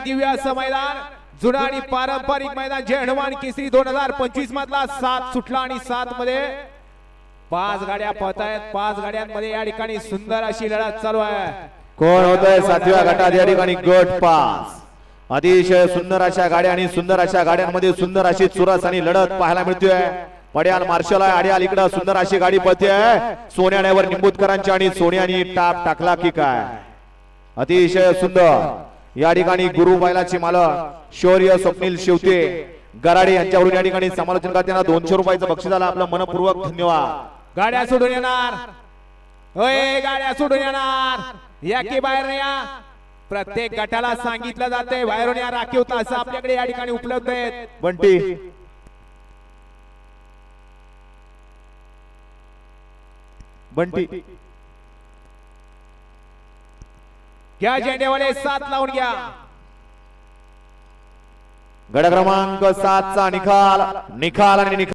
दिव्य असं मैदान जुना आणि पारंपरिक मैदान जय हनुमान केसरी दोन हजार पंचवीस मधला सात सुटला आणि सात मध्ये पाच गाड्या पहत पाच गाड्यांमध्ये या ठिकाणी सुंदर अशी लढत चालू आहे. कोण होतंय सातव्या गटात या ठिकाणी गट पास अतिशय सुंदर अशा गाड्या आणि सुंदर अशा गाड्यांमध्ये सुंदर अशी चुरस आणि लढत पाहायला मिळतोय. पड्याल मार्शल आहे आड्याल इकडं सुंदर अशी गाडी पळते सोन्याण्यावर निंबूतकरांची आणि सोन्यानी टाप टाकला की काय? अतिशय सुंदर. या ठिकाणी गुरु बैलाचे मालक शौर्य स्वप्नील शिवते. गराडे यांच्यावरून या ठिकाणी समालोचन करताना दोनशे रुपयाचं बक्षीस आलं. आपलं मनपूर्वक धन्यवाद. गाड्या सोडून येणार. होय गाड्या सोडून येणार. या की बाहेर या. प्रत्येक गटाला सांगितलं जाते बाहेरून या राखीव तास आपल्याकडे या ठिकाणी उपलब्ध आहेत. बंटी. बंटी. घ्या झेंडेवाले सात लावून घ्या. गड क्रमांक सातचा निकाल निकाल आणि निकाल.